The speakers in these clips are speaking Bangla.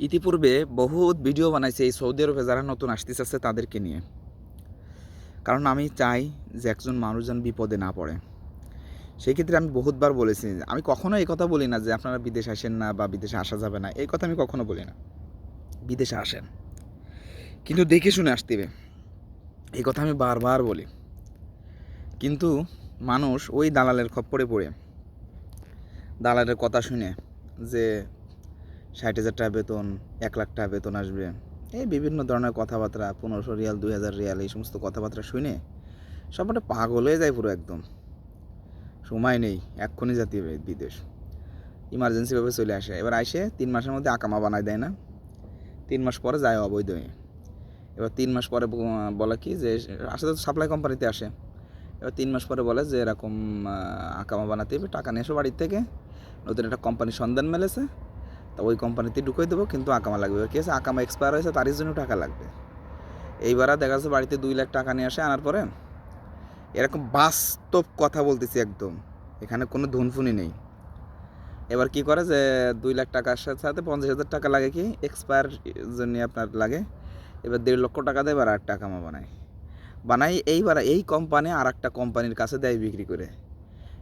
ইতিপূর্বে বহুত ভিডিও বানাইছে, এই সৌদি আরবে যারা নতুন আসতেছে তাদেরকে নিয়ে। কারণ আমি চাই যে একজন মানুষ যেন বিপদে না পড়ে। সেই ক্ষেত্রে আমি বহুতবার বলেছি, আমি কখনো এই কথা বলি না যে আপনারা বিদেশে আসেন না বা বিদেশে আসা যাবে না, এই কথা আমি কখনো বলি না। বিদেশে আসেন। কিন্তু দেখে শুনে আসতে হবে। এই কথা আমি বারবার বলি। কিন্তু মানুষ ওই দালালের খপ্পরে পড়ে। দালালের কথা শুনে যে ষাট হাজার টাকা বেতন, এক লাখ টাকা বেতন আসবে। এই বিভিন্ন ধরনের কথাবার্তা, পনেরোশো রিয়াল, দুই হাজার রিয়াল, এই সমস্ত কথাবার্তা শুনে সব একটা পাগল হয়ে যায় পুরো একদম। সময় নেই, এক্ষুনি জাতি বিদেশ। ইমার্জেন্সিভাবে চলে আসে। এবার আসে তিন মাসের মধ্যে আকামা বানায় দেয় না। তিন মাস পরে যায় অবৈধ হয়ে এবার তিন মাস পরে বলে কি যে আসলে তো সাপ্লাই কোম্পানিতে আসে। এবার তিন মাস পরে বলে যে, এরকম আকামা বানাতে হবে। টাকা নিয়ে এসো বাড়ির থেকে। নতুন একটা কোম্পানির সন্ধান মেলেছে। তো ওই কোম্পানিতে ঢুকিয়ে দেবো, কিন্তু আকামা লাগবে। কি আছে? আকামা এক্সপায়ার হয়েছে তারই জন্য টাকা লাগবে। এইবার দেখা যাচ্ছে বাড়িতে দুই লাখ টাকা নিয়ে আসে, আনার পরে এরকম বাস্তব কথা বলতেছি একদম। এখানে কোনো ধুনফুনি নেই। এবার কি করে যে দুই লাখ টাকার সাথে সাথে পঞ্চাশ হাজার টাকা লাগে কি? এক্সপায়ার জন্য আপনার লাগে। এবার দেড় লক্ষ টাকা দেয়, এবার আর টাকা বানায়। বানাই এইবার এই কোম্পানি আর একটা কোম্পানির কাছে দেয় বিক্রি করে।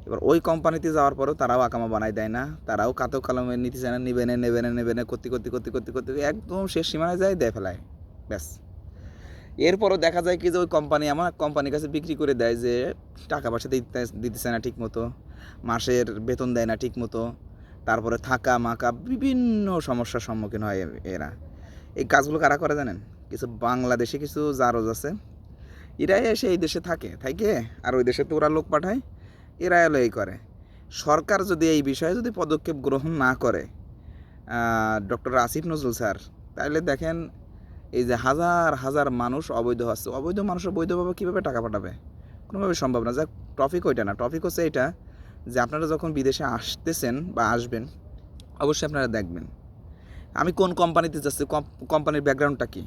এবার ওই কোম্পানিতে যাওয়ার পরেও তারাও আকামা বানাই দেয় না। তারাও কাতো কালামে নিতে চায় না নিবে না, নেবে না নেবে না, করতে করতে করতে করতে করতে একদম শেষ সীমানায় যায়, দেয় ফেলায়। ব্যাস। এরপরও দেখা যায় কি যে ওই কোম্পানি আমার কোম্পানির কাছে বিক্রি করে দেয় যে টাকা পয়সা দিতে, দিতেছে না ঠিক মতো মাসের বেতন দেয় না ঠিক মতো তারপরে থাকা মাকা বিভিন্ন সমস্যার সম্মুখীন হয় এরা। এই কাজগুলো কারা করে জানেন? কিছু বাংলাদেশে কিছু জারজ আছে। এরাই এসে এই দেশে থাকে থাকে? আর ওই দেশে তো ওরা লোক পাঠায়। এরা এলো এই করে। সরকার যদি এই বিষয়ে যদি পদক্ষেপ গ্রহণ না করে ডক্টর আসিফ নজরুল স্যার, তাহলে দেখেন এই যে হাজার হাজার মানুষ অবৈধ আছে অবৈধ মানুষ বৈধভাবে কীভাবে টাকা পাঠাবে? কোনোভাবে সম্ভব না। যাক, টপিক ওইটা না। টপিক হচ্ছে এটা যে আপনারা যখন বিদেশে আসতেছেন বা আসবেন, অবশ্যই আপনারা দেখবেন। আমি কোন কোম্পানিতে যাচ্ছি কোম্পানির ব্যাকগ্রাউন্ডটা কী?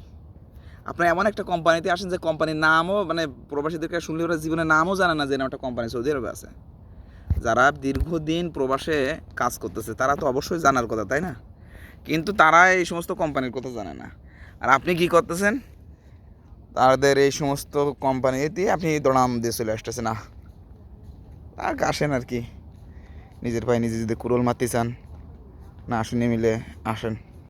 আপনারা এমন একটা কোম্পানিতে আসেন যে কোম্পানির নামও মানে প্রবাসীদেরকে শুনলে ওরা জীবনের নামও জানে না যে না একটা কোম্পানি সৌদি আরবে আছে। যারা দীর্ঘদিন প্রবাসে কাজ করতেছে, তারা তো অবশ্যই জানার কথা, তাই না? কিন্তু তারা এই সমস্ত কোম্পানির কথা জানে না। আর আপনি কি করতেছেন? তাদের এই সমস্ত কোম্পানি দিয়ে আপনি দড়াম দিয়ে চলে আসতেছেন না আর আসেন আর কি। নিজের পায়ে নিজে যদি কুরল মারতে চান, না আসেন মিলে আসেন।